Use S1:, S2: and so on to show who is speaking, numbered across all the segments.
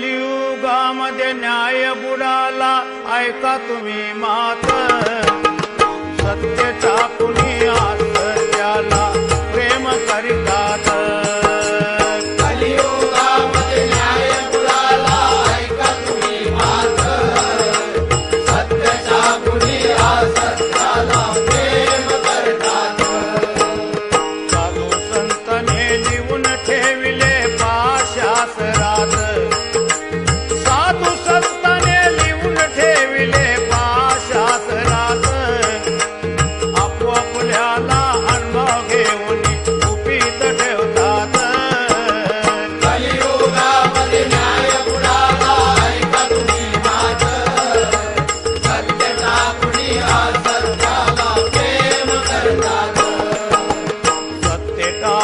S1: कलियुगामध्ये न्याय बुडाला ऐका तुम्ही मात सत्यचा कुणी
S2: आला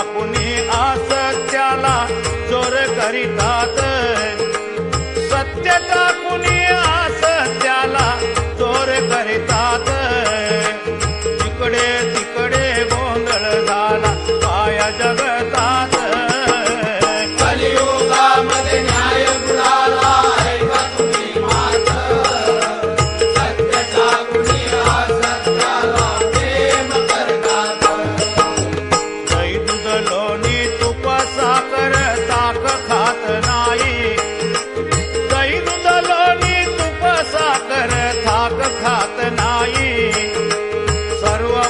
S2: कुणी आस त्याला जोर करीतात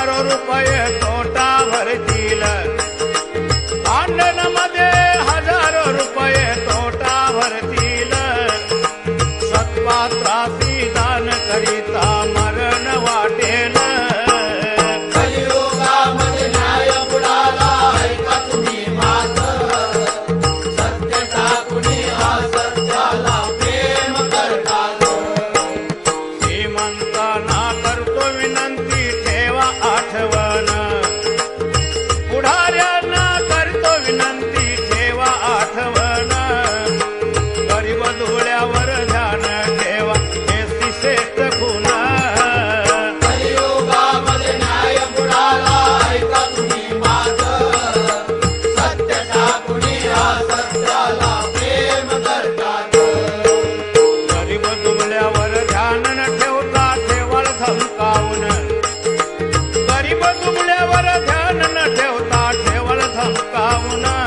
S1: हजारो रुपये तोटा भरतील भांडणमध्ये हजारो रुपये तोटा भरतील सत्पात्रासी दान करीता भावना